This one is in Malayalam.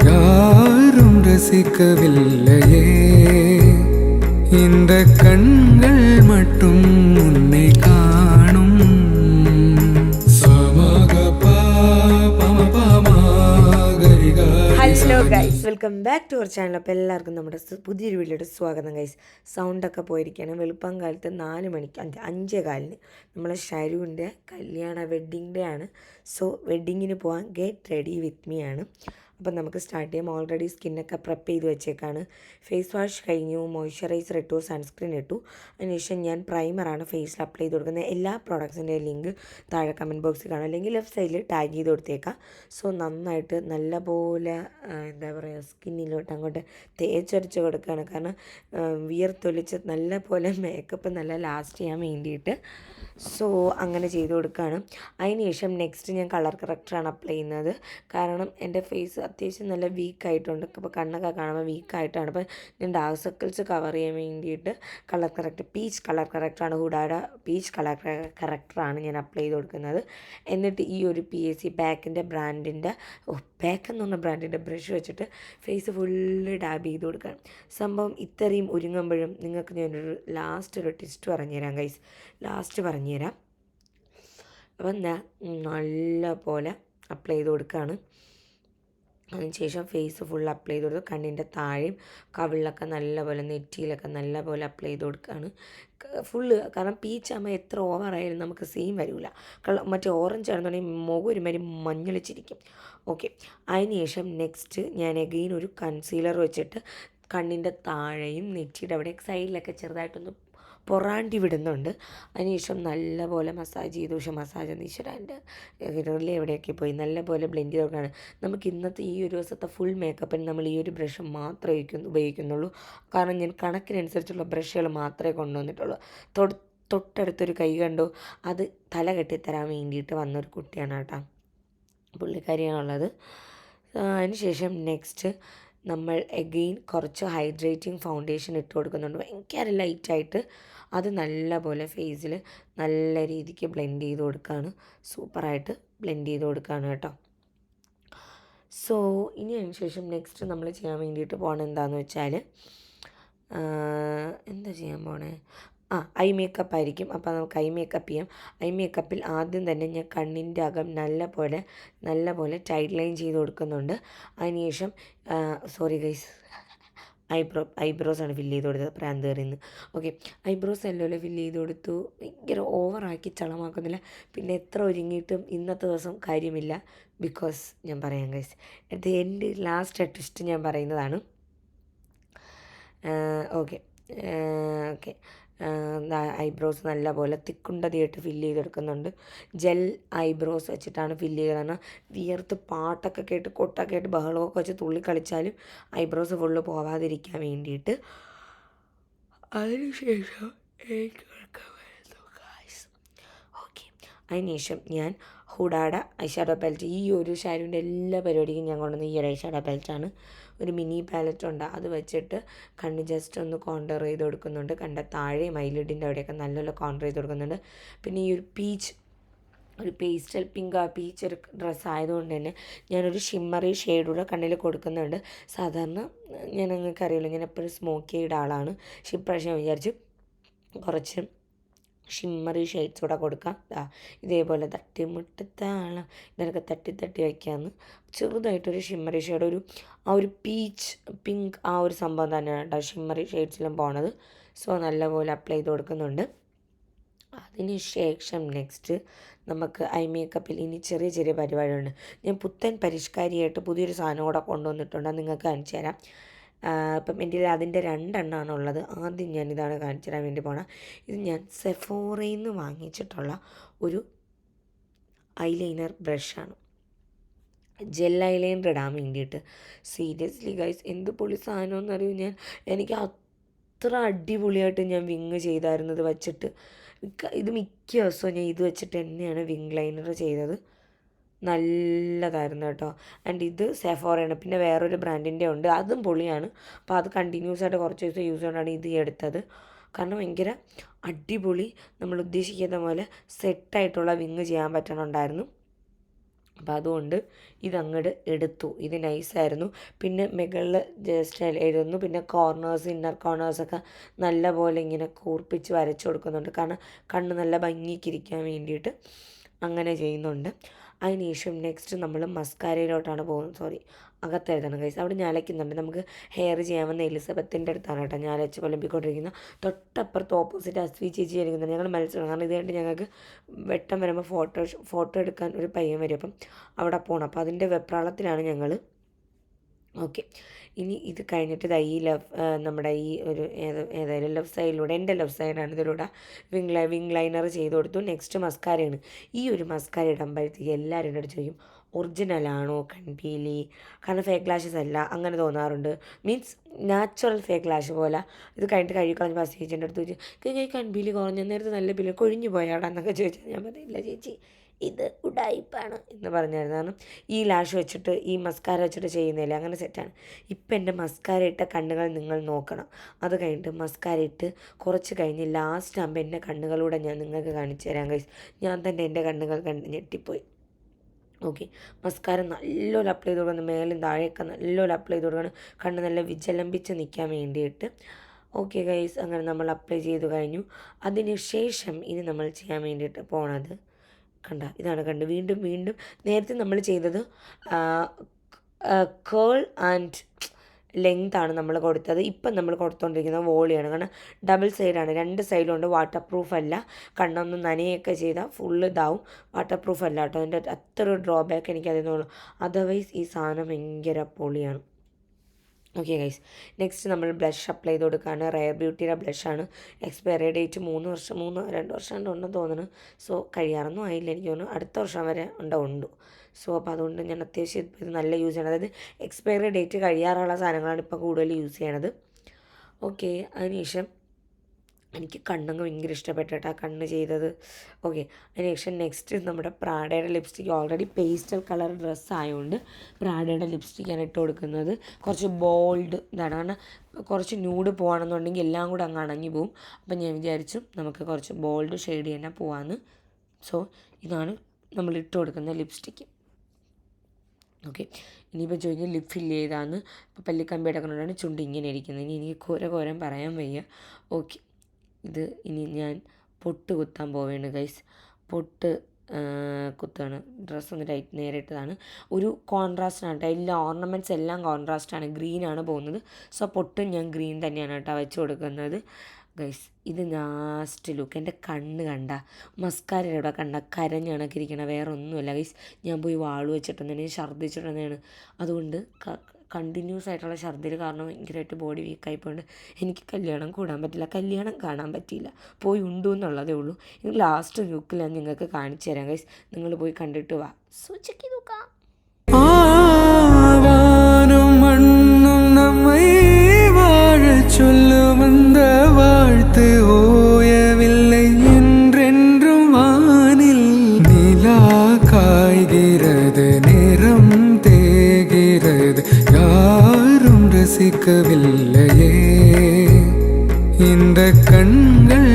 தேகிறது யாரும் ரசிக்கவில்லையே இந்த கண்கள் மட்டும் உன்னை காணும் சமக பாம hello guys welcome back to our channel അപ്പോൾ എല്ലാവർക്കും നമ്മുടെ സ് പുതിയൊരു വീഡിയോയുടെ സ്വാഗതം ഗൈസ് സൗണ്ടൊക്കെ പോയിരിക്കുകയാണ് വെളുപ്പം കാലത്ത് നാല് മണിക്ക് അഞ്ച് അഞ്ചേ കാലിന് നമ്മളെ ഷരുവിൻ്റെ കല്യാണ വെഡ്ഡിങ് ഡേ ആണ് സോ വെഡ്ഡിങ്ങിന് പോകാൻ ഗെറ്റ് റെഡി വിത്ത് മീ ആണ് അപ്പം നമുക്ക് സ്റ്റാർട്ട് ചെയ്യാം. ഓൾറെഡി സ്കിന്നൊക്കെ പ്രെപ്പ് ചെയ്ത് വെച്ചേക്കാണ്. ഫേസ് വാഷ് കഴിഞ്ഞു മോയ്സ്ചറൈസർ ഇട്ടു സൺസ്ക്രീൻ ഇട്ടു. അതിനുശേഷം ഞാൻ പ്രൈമറാണ് ഫേസിൽ അപ്ലൈ ചെയ്ത് കൊടുക്കുന്നത്. എല്ലാ പ്രോഡക്ട്സിന്റെ ലിങ്ക് താഴെ കമന്റ് ബോക്സിൽ കാണും. അല്ലെങ്കിൽ ലെഫ്റ്റ് സൈഡിൽ ടാഗ് ചെയ്ത് കൊടുത്തേക്കാം. സോ നന്നായിട്ട് നല്ലപോലെ എന്താ പറയുക സ്കിന്നിലോട്ട് അങ്ങോട്ട് തേച്ചൊരച്ച് കൊടുക്കുകയാണ്. കാരണം വിയർത്തൊലിച്ച് നല്ല പോലെ മേക്കപ്പ് നല്ല ലാസ്റ്റ് ചെയ്യാൻ വേണ്ടിയിട്ട്. സോ അങ്ങനെ ചെയ്ത് കൊടുക്കുകയാണ്. അതിനുശേഷം നെക്സ്റ്റ് ഞാൻ കളർ കറക്റ്ററാണ് അപ്ലൈ ചെയ്യുന്നത്. കാരണം എന്റെ ഫേസ് അത്യാവശ്യം നല്ല വീക്കായിട്ടുണ്ട് അപ്പോൾ കണ്ണൊക്കെ കാണുമ്പോൾ വീക്കായിട്ടാണ് അപ്പോൾ ഞാൻ ഡാർക്ക് സർക്കിൾസ് കവർ ചെയ്യാൻ വേണ്ടിയിട്ട് കളർ കറക്റ്റ് പീച്ച് കളർ കറക്റ്ററാണ് ഹുഡാഡ പീച്ച് കളർ കറക്റ്ററാണ് ഞാൻ അപ്ലൈ ചെയ്ത് കൊടുക്കുന്നത്. എന്നിട്ട് ഈ ഒരു പി എസ് സി ബാക്കിന്റെ ബ്രാൻഡിന്റെ ബാക്ക് എന്ന് പറഞ്ഞ ബ്രാൻഡിന്റെ ബ്രഷ് വെച്ചിട്ട് ഫേസ് ഫുള്ള് ഡാബ് ചെയ്ത് കൊടുക്കണം. സംഭവം ഇത്രയും ഒരുങ്ങുമ്പോഴും നിങ്ങൾക്ക് ഞാനൊരു ലാസ്റ്റ് ഒരു ടിസ്റ്റ് പറഞ്ഞുതരാം ഗൈസ് ലാസ്റ്റ് പറഞ്ഞുതരാം അപ്പം എന്താ നല്ല പോലെ അപ്ലൈ ചെയ്ത് കൊടുക്കുകയാണ് അതിനുശേഷം ഫേസ് ഫുൾ അപ്ലൈ ചെയ്ത് കൊടുത്തു കണ്ണിന്റെ താഴെയും കവിളിലൊക്കെ നല്ലപോലെ നെറ്റിയിലൊക്കെ നല്ലപോലെ അപ്ലൈ ചെയ്ത് കൊടുക്കുകയാണ് ഫുള്ള് കാരണം പീച്ച് ആകുമ്പോൾ എത്ര ഓവർ ഓവറായാലും നമുക്ക് സെയിം വരില്ല മറ്റേ ഓറഞ്ച് ആണെന്നുണ്ടെങ്കിൽ മുഖം ഒരുമാതിരി മഞ്ഞളിച്ചിരിക്കും. ഓക്കെ അതിനുശേഷം നെക്സ്റ്റ് ഞാൻ എഗെയിൻ ഒരു കൺസീലർ വെച്ചിട്ട് കണ്ണിന്റെ താഴെയും നെറ്റിയുടെ അവിടെ സൈഡിലൊക്കെ ചെറുതായിട്ടൊന്ന് പൊറാണ്ടി വിടുന്നുണ്ട്. അതിനുശേഷം നല്ലപോലെ മസാജ് ചെയ്തു. പക്ഷേ മസാജ് എന്ന് ഈശ്വര എന്റെ എവിടെയൊക്കെ പോയി നല്ലപോലെ ബ്ലെൻഡ് ചെയ്ത് കൊടുക്കുകയാണ് നമുക്ക് ഇന്നത്തെ ഈ ഒരു ദിവസത്തെ ഫുൾ മേക്കപ്പിന് നമ്മൾ ഈ ഒരു ബ്രഷ് മാത്രമേ ഉപയോഗിക്കുന്നു ഉപയോഗിക്കുന്നുള്ളൂ. കാരണം ഞാൻ കണക്കിനനുസരിച്ചുള്ള ബ്രഷുകൾ മാത്രമേ കൊണ്ടുവന്നിട്ടുള്ളൂ. തൊട്ട് തൊട്ടടുത്തൊരു കൈ കണ്ടു. അത് തല കെട്ടിത്തരാൻ വേണ്ടിയിട്ട് വന്നൊരു കുട്ടിയാണ് കേട്ടോ. പുള്ളിക്കാരിയാണുള്ളത്. അതിനുശേഷം നെക്സ്റ്റ് നമ്മൾ എഗെയിൻ കുറച്ച് ഹൈഡ്രേറ്റിംഗ് ഫൗണ്ടേഷൻ ഇട്ട് കൊടുക്കുന്നുണ്ട്. ഭയങ്കര ലൈറ്റായിട്ട് അത് നല്ലപോലെ ഫേസിൽ നല്ല രീതിക്ക് ബ്ലെൻഡ് ചെയ്ത് കൊടുക്കുകയാണ് സൂപ്പറായിട്ട് ബ്ലെൻഡ് ചെയ്ത് കൊടുക്കുകയാണ് കേട്ടോ. സോ ഇനി അതിന് ശേഷം നെക്സ്റ്റ് നമ്മൾ ചെയ്യാൻ വേണ്ടിയിട്ട് പോകണം എന്താണെന്ന് വെച്ചാൽ എന്താ ചെയ്യാൻ പോണേ? ആ ഐ മേക്കപ്പ് ആയിരിക്കും. അപ്പോൾ നമുക്ക് ഐ മേക്കപ്പ് ചെയ്യാം. ഐ മേക്കപ്പിൽ ആദ്യം തന്നെ ഞാൻ കണ്ണിന്റെ അകം നല്ല പോലെ നല്ല പോലെ ടൈറ്റ് ലൈൻ ചെയ്ത് കൊടുക്കുന്നുണ്ട്. അതിനുശേഷം സോറി ഗൈസ് ഐബ്രോ ഐബ്രോസാണ് ഫില്ല് ചെയ്ത് കൊടുത്തത് പ്രാന്ത് കയറിന്ന് ഓക്കെ ഐബ്രോസ് എല്ലാം ഫില്ല് ചെയ്ത് കൊടുത്തു. ഭയങ്കര ഓവറാക്കി ചളമാക്കുന്നില്ല. പിന്നെ എത്ര ഒരുങ്ങിയിട്ടും ഇന്നത്തെ ദിവസം കാര്യമില്ല. ബിക്കോസ് ഞാൻ പറയാം guys at the end last twist ഞാൻ പറയുന്നതാണ്. Okay okay. ഐബ്രോസ് നല്ല പോലെ തിക്കുണ്ടതിയായിട്ട് ഫില്ല് ചെയ്തെടുക്കുന്നുണ്ട്. ജെൽ ഐബ്രോസ് വെച്ചിട്ടാണ് ഫില്ല് ചെയ്തത്. കാരണം വിയർത്ത് പാട്ടൊക്കെ കേട്ട് കൊട്ടൊക്കെ ആയിട്ട് ബഹളമൊക്കെ വെച്ച് തുള്ളി കളിച്ചാലും ഐബ്രോസ് ഫുള്ള് പോവാതിരിക്കാൻ വേണ്ടിയിട്ട് അതിനുശേഷം എനിക്ക് ഓക്കെ അതിനുശേഷം ഞാൻ ഹുഡാഡ ഐഷാഡോ പാലറ്റ് ഈ ഒരു ഷാരുവിന്റെ എല്ലാ പരിപാടിക്കും ഞാൻ കൊണ്ടുവന്ന ഈ ഒരു ഐഷാഡോ പാലറ്റാണ് ഒരു മിനി പാലറ്റ് ഉണ്ട്. അത് വെച്ചിട്ട് കണ്ണ് ജസ്റ്റ് ഒന്ന് കോണ്ടർ ചെയ്ത് കൊടുക്കുന്നുണ്ട്. കണ്ട താഴെ മൈലിഡിന്റെ അവിടെയൊക്കെ നല്ലപോലെ കോണ്ടർ ചെയ്ത് കൊടുക്കുന്നുണ്ട്. പിന്നെ ഈ ഒരു പീച്ച് ഒരു പേസ്റ്റൽ പിങ്ക് ആ പീച്ച് ഒരു ഡ്രസ്സ് ആയതുകൊണ്ട് തന്നെ ഞാനൊരു ഷിമ്മറി ഷെയ്ഡുള്ള കണ്ണിൽ കൊടുക്കുന്നുണ്ട്. സാധാരണ ഞാൻ നിങ്ങൾക്ക് അറിയില്ല. ഞാൻ എപ്പോഴും സ്മോക്ക് ചെയ്ത ആളാണ്. പക്ഷേ ഇപ്രാവശ്യം വിചാരിച്ചു കുറച്ച് ഷിമ്മറി ഷെയ്ഡ്സ് കൂടെ കൊടുക്കാം. ദാ ഇതേപോലെ തട്ടിമുട്ടത്താളം ഇതിനൊക്കെ തട്ടി തട്ടി വയ്ക്കാമെന്ന് ചെറുതായിട്ടൊരു ഷിമ്മറി ഷെയ്ഡ് ഒരു ആ ഒരു പീച്ച് പിങ്ക് ആ ഒരു സംഭവം തന്നെയാണ് കേട്ടോ ഷിമ്മറി ഷെയ്ഡ്സിലും പോണത്. സോ നല്ലപോലെ അപ്ലൈ ചെയ്ത് കൊടുക്കുന്നുണ്ട്. അതിന് ശേഷം നെക്സ്റ്റ് നമുക്ക് ഐ മേക്കപ്പിൽ ഇനി ചെറിയ ചെറിയ പരിപാടിയുണ്ട് ഞാൻ പുത്തൻ പരിഷ്കാരിയായിട്ട് പുതിയൊരു സാധനം കൂടെ കൊണ്ടുവന്നിട്ടുണ്ട്. നിങ്ങൾക്ക് കാണിച്ചു തരാം. ആ, ഇപ്പം എന്റെ കയ്യിൽ അതിന്റെ രണ്ടെണ്ണമാണ് ഉള്ളത്. ആദ്യം ഞാൻ ഇതാണ് കാണിച്ചു തരാൻ വേണ്ടി പോണ. ഇത് ഞാൻ സെഫോറയിൽ നിന്ന് വാങ്ങിച്ചിട്ടുള്ള ഒരു ഐലൈനർ ബ്രഷാണ്. ജെൽ ഐലൈനർ ഇടാൻ വേണ്ടിയിട്ട്. സീരിയസ്ലി ഗൈസ് എന്ത് പൊളി സാധനമെന്ന് അറിയൂ ഞാൻ? എനിക്ക് അത്ര അടിപൊളിയായിട്ട് ഞാൻ വിങ് ചെയ്തായിരുന്നത് വെച്ചിട്ട്. ഇത് മിക്ക ദിവസവും ഞാൻ ഇത് വെച്ചിട്ട് തന്നെയാണ് വിങ് ലൈനർ ചെയ്തത്. നല്ലതായിരുന്നു കേട്ടോ. ആൻഡ് ഇത് സെഫോറയാണ് പിന്നെ വേറൊരു ബ്രാൻഡിന്റെ ഉണ്ട്. അതും പൊളിയാണ്. അപ്പോൾ അത് കണ്ടിന്യൂസ് ആയിട്ട് കുറച്ച് ദിവസം യൂസ് ചെയ്തുകൊണ്ടാണ് ഇത് എടുത്തത്. കാരണം ഭയങ്കര അടിപൊളി നമ്മൾ ഉദ്ദേശിക്കുന്ന പോലെ സെറ്റായിട്ടുള്ള വിങ് ചെയ്യാൻ പറ്റണുണ്ടായിരുന്നു. അപ്പോൾ അതുകൊണ്ട് ഇതങ്ങോട്ട് എടുത്തു. ഇത് നൈസായിരുന്നു പിന്നെ മുകളിൽ ജസ്റ്റ് എഴുതുന്നു പിന്നെ കോർണേഴ്സ് ഇന്നർ കോർണേഴ്സൊക്കെ നല്ല പോലെ ഇങ്ങനെ കൂർപ്പിച്ച് വരച്ചു കൊടുക്കുന്നുണ്ട്. കാരണം കണ്ണ് നല്ല ഭംഗിക്കിരിക്കാൻ വേണ്ടിയിട്ട് അങ്ങനെ ചെയ്യുന്നുണ്ട്. അതിനുശേഷം നെക്സ്റ്റ് നമ്മൾ മസ്കാരയിലോട്ടാണ് പോകുന്നത്. സോറി അകത്തെഴുതണം കൈസ് അവിടെ ഞാലയ്ക്കുന്നുണ്ട്. നമുക്ക് ഹെയർ ചെയ്യാൻ വന്ന എലിസബത്തിന്റെ അടുത്താണ് കേട്ടോ ഞാലച്ച് പുലമ്പിക്കൊണ്ടിരിക്കുന്ന തൊട്ടപ്പുറത്ത് ഓപ്പോസിറ്റ് അസ്വി ചേച്ചി ഇരിക്കുന്നുണ്ട്. ഞങ്ങൾ മത്സരം കാരണം ഇത് ഞങ്ങൾക്ക് വെട്ടം വരുമ്പോൾ ഫോട്ടോ ഫോട്ടോ എടുക്കാൻ ഒരു പയ്യൻ വരും. അപ്പം അവിടെ പോകണം അപ്പോൾ അതിന്റെ വെപ്രാളത്തിലാണ് ഞങ്ങൾ ഓക്കെ. ഇനി ഇത് കഴിഞ്ഞിട്ട് ദാ ഈ ലവ് നമ്മുടെ ഈ ഒരു ഏത് ഏതായാലും ലെഫ്റ്റ് സൈഡിലൂടെ എന്റെ ലെഫ്റ്റ് സൈഡാണ് ഇതിലൂടെ വിങ് ലൈ വിങ് ലൈനർ ചെയ്ത് കൊടുത്തു. നെക്സ്റ്റ് മസ്കാരയാണ്. ഈ ഒരു മസ്കാര ഇടുമ്പോഴത്തേക്ക് എല്ലാവരും അടുത്ത് ചോദിക്കും ഒറിജിനലാണോ കൺപീലി? കാരണം ഫേക്ക് ലാഷസ് അല്ല അങ്ങനെ തോന്നാറുണ്ട്. മീൻസ് നാച്ചുറൽ ഫേക്ക് ലാഷ് പോലെ. ഇത് കഴിഞ്ഞിട്ട് കഴുകി കളഞ്ഞ് ബസ് ചേച്ചിന്റെ അടുത്ത് ചോദിച്ചു ഈ കൺപീലി കുറഞ്ഞ നേരത്തെ നല്ല ബില്ല് കൊഴിഞ്ഞു പോയാടാ എന്നൊക്കെ ചോദിച്ചാൽ ഞാൻ പറഞ്ഞില്ല ചേച്ചി ഇത് ഉടായിപ്പാണ്. എന്ന് പറഞ്ഞായിരുന്നു ഈ ലാഷ് വെച്ചിട്ട് ഈ മസ്കാര വെച്ചിട്ട് ചെയ്യുന്നില്ല അങ്ങനെ സെറ്റാണ് ഇപ്പം എന്റെ മസ്കാര ഇട്ട കണ്ണുകൾ നിങ്ങൾ നോക്കണം. അത് കഴിഞ്ഞിട്ട് മസ്കാര ഇട്ട് കുറച്ച് കഴിഞ്ഞ് ലാസ്റ്റ് ആകുമ്പോൾ എന്റെ കണ്ണുകളൂടെ ഞാൻ നിങ്ങൾക്ക് കാണിച്ചു തരാം കൈസ് ഞാൻ തന്നെ എന്റെ കണ്ണുകൾ കണ്ട് ഞെട്ടിപ്പോയി. ഓക്കെ മസ്കാരം നല്ലോണം അപ്ലൈ ചെയ്ത് കൊടുക്കണം. മേലും താഴെയൊക്കെ നല്ലോണം അപ്ലൈ ചെയ്ത് കൊടുക്കണം. കണ്ണ് നല്ല വിജലംബിച്ച് നിൽക്കാൻ വേണ്ടിയിട്ട്. ഓക്കെ ഗൈസ് അങ്ങനെ നമ്മൾ അപ്ലൈ ചെയ്തു കഴിഞ്ഞു. അതിന് ശേഷം ഇനി നമ്മൾ ചെയ്യാൻ വേണ്ടിയിട്ട് പോണത് കണ്ട ഇതാണ് കണ്ട്. വീണ്ടും വീണ്ടും നേരത്തെ നമ്മൾ ചെയ്തത് കേൾ ആൻഡ് ലെങ്ത് ആണ് നമ്മൾ കൊടുത്തത്. ഇപ്പം നമ്മൾ കൊടുത്തുകൊണ്ടിരിക്കുന്നത് വോളിയാണ്. കാരണം ഡബിൾ സൈഡാണ് രണ്ട് സൈഡിലുണ്ട് വാട്ടർ പ്രൂഫ് അല്ല. കണ്ണൊന്ന് നനയൊക്കെ ചെയ്താൽ ഫുള്ള് ഇതാവും. വാട്ടർ പ്രൂഫ് അല്ല കേട്ടോ. അതിന്റെ അത്ര ഡ്രോബാക്ക് എനിക്കതിനുള്ളൂ അതർവൈസ് ഈ സാധനം ഭയങ്കര പൊളിയാണ്. ഓക്കെ ഗൈസ് നെക്സ്റ്റ് നമ്മൾ ബ്ലഷ് അപ്ലൈ ചെയ്ത് കൊടുക്കുകയാണ് റയർ ബ്യൂട്ടിയുടെ ബ്ലഷാണ് എക്സ്പയറി ഡേറ്റ് മൂന്ന് വർഷം മൂന്ന് രണ്ട് വർഷം ഉണ്ടെന്ന് തോന്നുന്നു. സോ കഴിയാറൊന്നും ആയില്ല. എനിക്ക് തോന്നുന്നു അടുത്ത വർഷം വരെ ഉണ്ടാവുണ്ട് സോ അപ്പോൾ അതുകൊണ്ട് ഞാൻ അത്യാവശ്യം ഇത് നല്ല യൂസ് ചെയ്യണം. അതായത് എക്സ്പയറി ഡേറ്റ് കഴിയാറുള്ള സാധനങ്ങളാണ് ഇപ്പോൾ കൂടുതൽ യൂസ് ചെയ്യണത്. ഓക്കെ അതിനുശേഷം എനിക്ക് കണ്ണങ്ങ് ഭയങ്കര ഇഷ്ടപ്പെട്ടു കേട്ടോ ആ കണ്ണ് ചെയ്തത്. ഓക്കെ അതിന് ശേഷം നെക്സ്റ്റ് നമ്മുടെ പ്രാഡയുടെ lipstick already pastel colour dress ആയതുകൊണ്ട് പ്രാഡയുടെ ലിപ്സ്റ്റിക്കാണ് ഇട്ട് കൊടുക്കുന്നത്. കുറച്ച് ബോൾഡ് ഇതാണ്. കാരണം കുറച്ച് ന്യൂഡ് പോകണമെന്നുണ്ടെങ്കിൽ എല്ലാം കൂടെ അങ്ങ് അണങ്ങി പോവും. അപ്പം ഞാൻ വിചാരിച്ചു നമുക്ക് കുറച്ച് ബോൾഡ് ഷെയ്ഡ് തന്നെ പോവാമെന്ന് സോ ഇതാണ് നമ്മൾ ഇട്ട് കൊടുക്കുന്ന ലിപ്സ്റ്റിക്ക് ഓക്കെ ഇനിയിപ്പോൾ ചോദിക്കും ലിപ് ഫില്ല് ചെയ്താന്ന്. ഇപ്പോൾ പല്ലിക്കമ്പി അടക്കണോണ്ടാണ് ചുണ്ട് ഇങ്ങനെ ഇരിക്കുന്നത്. ഇനി എനിക്ക് കോര കോരം പറയാൻ വയ്യ. ഓക്കെ ഇത് ഇനി ഞാൻ പൊട്ട് കുത്താൻ പോവുകയാണ് ഗൈസ് പൊട്ട് കുത്താണ് ഡ്രസ്സ് ഒന്ന് ടൈറ്റ് നേരിട്ടതാണ് ഒരു കോൺട്രാസ്റ്റാണ് കേട്ടോ. എല്ലാ ഓർണമെന്റ്സ് എല്ലാം കോൺട്രാസ്റ്റാണ് ഗ്രീനാണ് പോകുന്നത്. സോ പൊട്ടും ഞാൻ ഗ്രീൻ തന്നെയാണ് കേട്ടോ വെച്ച് കൊടുക്കുന്നത്. ഗൈസ് ഇത് ലാസ്റ്റ് ലുക്ക് എന്റെ കണ്ണ് കണ്ട മസ്കാരയുടെ കണ്ട കരഞ്ഞണക്കിരിക്കണ വേറെ ഒന്നുമല്ല ഗൈസ് ഞാൻ പോയി വാൾ വെച്ചിട്ടുണ്ടെങ്കിൽ ഛർദ്ദിച്ചിട്ടുണ്ടെന്നാണ് അതുകൊണ്ട് കണ്ടിന്യൂസ് ആയിട്ടുള്ള ഛർദ്ദിൽ കാരണം ഭയങ്കരമായിട്ട് ബോഡി വീക്കായി പോയിട്ട് എനിക്ക് കല്യാണം കൂടാൻ പറ്റില്ല. കല്യാണം കാണാൻ പറ്റിയില്ല. പോയി ഉണ്ടു എന്നുള്ളതേ ഉള്ളൂ. ലാസ്റ്റ് ലുക്കിൽ ഞാൻ നിങ്ങൾക്ക് കാണിച്ചു തരാം ഗൈസ് നിങ്ങൾ പോയി കണ്ടിട്ട് വാ. സൂചിക്ക് ചെക്ക് നോക്കാം. ரசிக்கவில்லையே இந்த கண்கள்